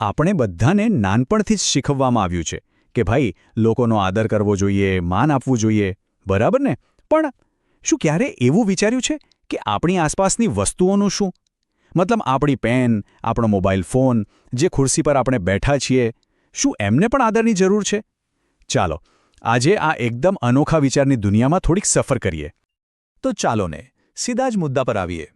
આપણે બધાને નાનપણથી જ શીખવવામાં આવ્યું છે કે ભાઈ, લોકોનો આદર કરવો જોઈએ, માન આપવું જોઈએ. બરાબર ને? પણ શું ક્યારે એવું વિચાર્યું છે કે આપણી આસપાસની વસ્તુઓનું શું? મતલબ આપણી પેન, આપણો મોબાઈલ ફોન, જે ખુરશી પર આપણે બેઠા છીએ, શું એમને પણ આદરની જરૂર છે? ચાલો, આજે આ એકદમ અનોખા વિચારની દુનિયામાં થોડીક સફર કરીએ. તો ચાલો ને, સીધા જ મુદ્દા પર આવીએ.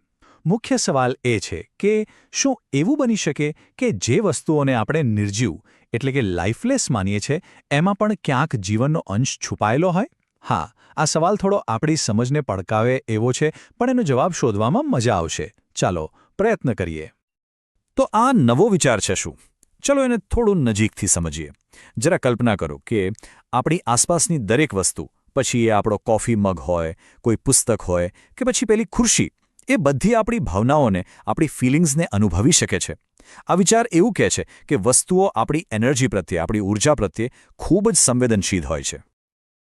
મુખ્ય સવાલ એ છે કે શું એવું બની શકે કે જે વસ્તુઓને આપણે નિર્જીવ, એટલે કે લાઇફલેસ માનીએ છીએ એમાં પણ ક્યાંક જીવનનો અંશ છુપાયેલો હોય? હા, આ સવાલ થોડો આપણી સમજને પડકાવે એવો છે, પણ એનો જવાબ શોધવામાં મજા આવશે. ચાલો, પ્રયત્ન કરીએ. તો આ નવો વિચાર છે શું? ચલો એને થોડું નજીકથી સમજીએ. જરા કલ્પના કરો કે આપણી આસપાસની દરેક વસ્તુ, પછી એ આપણો કોફી મગ હોય, કોઈ પુસ્તક હોય, કે પછી પેલી ખુરશી એ બધી આપણી ભાવનાઓને, આપણી ફિલિંગ્સને અનુભવી શકે છે. આ વિચાર એવું કહે છે કે વસ્તુઓ આપણી એનર્જી પ્રત્યે, આપણી ઊર્જા પ્રત્યે ખૂબ જ સંવેદનશીલ હોય છે.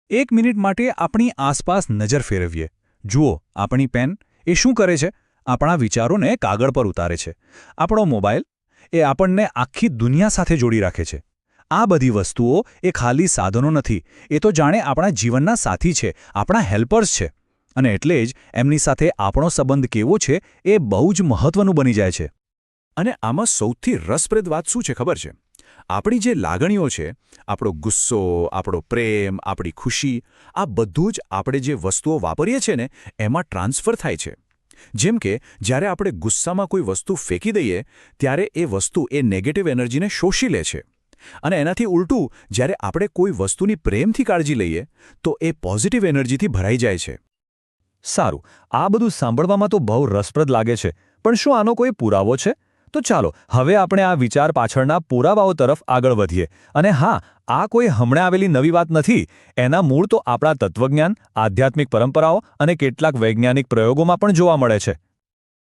એક મિનિટ માટે આપણી આસપાસ નજર ફેરવીએ. જુઓ, આપણી પેન એ શું કરે છે? આપણા વિચારોને કાગળ પર ઉતારે છે. આપણો મોબાઈલ એ આપણને આખી દુનિયા સાથે જોડી રાખે છે. આ બધી વસ્તુઓ એ ખાલી સાધનો નથી. એ તો જાણે આપણા જીવનના સાથી છે, આપણા હેલ્પર્સ છે. અને એટલે જ એમની સાથે આપણો સંબંધ કેવો છે એ બહુ જ મહત્વનું બની જાય છે. અને આમાં સૌથી રસપ્રદ વાત શું છે ખબર છે? આપણી જે લાગણીઓ છે, આપણો ગુસ્સો, આપણો પ્રેમ, આપણી ખુશી, આ બધું જ આપણે જે વસ્તુઓ વાપરીએ છીએ ને, એમાં ટ્રાન્સફર થાય છે. જેમ કે, જ્યારે આપણે ગુસ્સામાં કોઈ વસ્તુ ફેંકી દઈએ, ત્યારે એ વસ્તુ એ નેગેટિવ એનર્જીને શોષી લે છે. અને એનાથી ઉલટું, જ્યારે આપણે કોઈ વસ્તુની પ્રેમથી કાળજી લઈએ, તો એ પોઝિટિવ એનર્જીથી ભરાઈ જાય છે. સારું, આ બધું સાંભળવામાં તો બહુ રસપ્રદ લાગે છે. પણ શું આનો કોઈ પુરાવો છે? તો ચાલો, હવે આપણે આ વિચાર પાછળના પુરાવાઓ તરફ આગળ વધીએ. અને હા, આ કોઈ હમણાં આવેલી નવી વાત નથી. એના મૂળ તો આપણા તત્વજ્ઞાન, આધ્યાત્મિક પરંપરાઓ અને કેટલાક વૈજ્ઞાનિક પ્રયોગોમાં પણ જોવા મળે છે.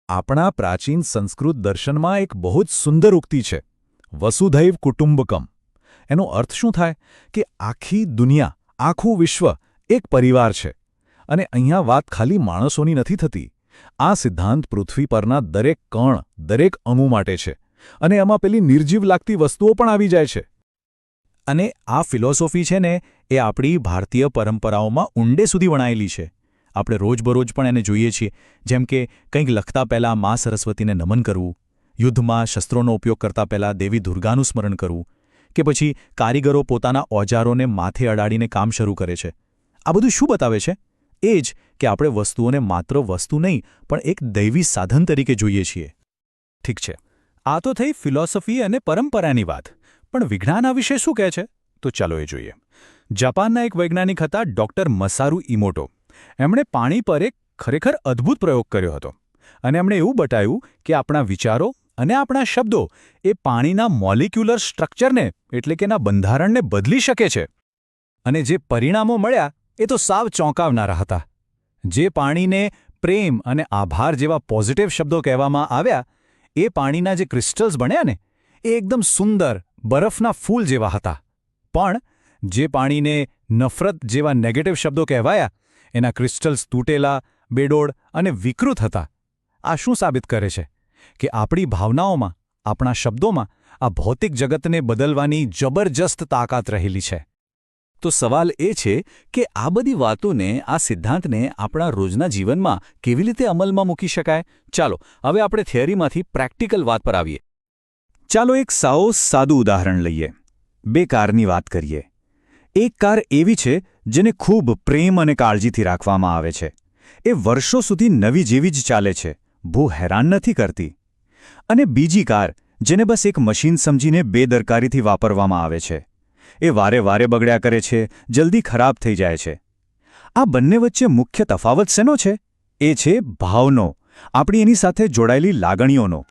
આપણા પ્રાચીન સંસ્કૃત દર્શનમાં એક બહુ જ સુંદર ઉક્તિ છે. વસુધૈવ કુટુંબકમ. એનો અર્થ શું થાય? કે આખી દુનિયા, આખું વિશ્વ એક પરિવાર છે. અને અહીંયા વાત ખાલી માણસોની નથી થતી. આ સિદ્ધાંત પૃથ્વી પરના દરેક કણ, દરેક અણુ માટે છે અને એમાં પેલી નિર્જીવ લાગતી વસ્તુઓ પણ આવી જાય છે. અને આ ફિલોસોફી છે ને, એ આપણી ભારતીય પરંપરાઓમાં ઊંડે સુધી વણાયેલી છે. આપણે રોજબરોજ પણ એને જોઈએ છીએ, જેમ કે કંઈક લખતા પહેલાં મા સરસ્વતીને નમન કરવું, યુદ્ધમાં શસ્ત્રોનો ઉપયોગ કરતા પહેલાં દેવી દુર્ગાનું સ્મરણ કરવું, કે પછી કારીગરો પોતાના ઓજારોને માથે અડાડીને કામ શરૂ કરે છે. આ બધું શું બતાવે છે? એ જ કે આપણે વસ્તુઓને માત્ર વસ્તુ નહીં, પણ એક દૈવી સાધન તરીકે જોઈએ છીએ. ઠીક છે. આ તો થઈ ફિલોસોફી અને પરંપરાની વાત. પણ વિજ્ઞાન આ વિશે શું કહે છે? તો ચાલો એ જોઈએ. જાપાનના એક વૈજ્ઞાનિક હતા ડોક્ટર મસારુ ઇમોટો. એમણે પાણી પર એક ખરેખર અદ્ભુત પ્રયોગ કર્યો હતો. અને એમણે એવું બતાવ્યું કે આપણા વિચારો અને આપણા શબ્દો એ પાણીના મોલિક્યુલર સ્ટ્રક્ચરને, એટલે કે એના બંધારણને બદલી શકે છે. અને જે પરિણામો મળ્યા એ તો સાવ ચોંકાવનારા હતા. જે પાણીને પ્રેમ અને આભાર જેવા પોઝિટિવ શબ્દો કહેવામાં આવ્યા, એ પાણીના જે ક્રિસ્ટલ્સ બન્યા ને, એ એકદમ સુંદર, બરફના ફૂલ જેવા હતા. પણ જે પાણીને નફરત જેવા નેગેટિવ શબ્દો કહેવાયા, એના ક્રિસ્ટલ્સ તૂટેલા, બેડોળ અને વિકૃત હતા. આ શું સાબિત કરે છે? કે આપણી ભાવનાઓમાં, આપણા શબ્દોમાં આ ભૌતિક જગતને બદલવાની જબરજસ્ત તાકાત રહેલી છે. તો સવાલ એ છે કે આ બધી વાતોને, આ સિદ્ધાંતને આપણા રોજના જીવનમાં કેવી રીતે અમલમાં મૂકી શકાય? ચાલો, હવે આપણે થિયરીમાંથી પ્રેક્ટિકલ વાત પર આવીએ. ચાલો એક સાવ સાદું ઉદાહરણ લઈએ. બે કારની વાત કરીએ. એક કાર એવી છે જેને ખૂબ પ્રેમ અને કાળજીથી રાખવામાં આવે છે. એ વર્ષો સુધી નવી જેવી જ ચાલે છે. ભૂ હેરાન નથી કરતી. અને બીજી કાર, જેને બસ એક મશીન સમજીને બેદરકારીથી વાપરવામાં આવે છે. એ વારે વારે બગડ્યા કરે છે, જલ્દી ખરાબ થઈ જાય છે. આ બંને વચ્ચે મુખ્ય તફાવત શેનો છે? એ છે ભાવનો, આપણી એની સાથે જોડાયેલી લાગણીઓનો.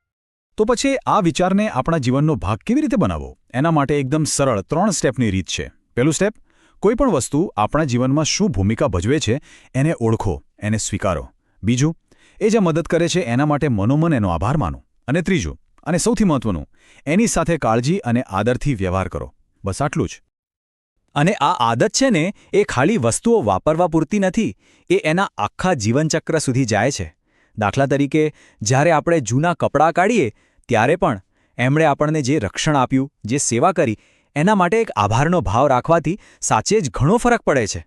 તો પછી આ વિચારને આપણા જીવનનો ભાગ કેવી રીતે બનાવવો? એના માટે એકદમ સરળ ત્રણ સ્ટેપની રીત છે. પહેલું સ્ટેપ કોઈપણ વસ્તુ આપણા જીવનમાં શું ભૂમિકા ભજવે છે, એને ઓળખો, એને સ્વીકારો. બીજું, એ જે મદદ કરે છે, એના માટે મનોમન એનો આભાર માનો. અને ત્રીજું, અને સૌથી મહત્વનું, એની સાથે કાળજી અને આદરથી વ્યવહાર કરો. બસ આટલું જ. અને આ આદત છે ને, એ ખાલી વસ્તુઓ વાપરવા પૂરતી નથી, એ એના આખા જીવનચક્ર સુધી જાય છે. દાખલા તરીકે, જ્યારે આપણે જૂના કપડાં કાઢીએ, ત્યારે પણ એમણે આપણને જે રક્ષણ આપ્યું, જે સેવા કરી, એના માટે એક આભારનો ભાવ રાખવાથી સાચે જ ઘણો ફરક પડે છે.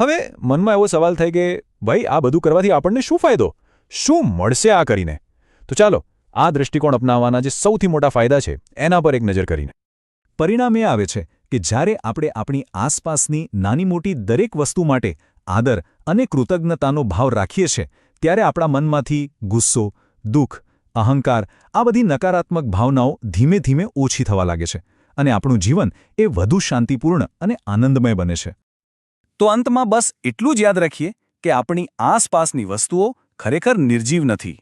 હવે મનમાં એવો સવાલ થાય કે, ભાઈ, આ બધું કરવાથી આપણને શું ફાયદો? શું મળશે આ કરીને? તો ચાલો, આ દૃષ્ટિકોણ અપનાવવાના જે સૌથી મોટા ફાયદા છે, એના પર એક નજર કરીને. પરિણામ એ આવે છે કે જ્યારે આપણે આપણી આસપાસની નાની મોટી દરેક વસ્તુ માટે આદર અને કૃતજ્ઞતાનો ભાવ રાખીએ છીએ, ત્યારે આપણા મનમાંથી ગુસ્સો, દુઃખ, અહંકાર, આ બધી નકારાત્મક ભાવનાઓ ધીમે ધીમે ઓછી થવા લાગે છે અને આપણું જીવન એ વધુ શાંતિપૂર્ણ અને આનંદમય બને છે. તો અંતમાં બસ એટલું જ યાદ રાખીએ કે આપણી આસપાસની વસ્તુઓ ખરેખર નિર્જીવ નથી.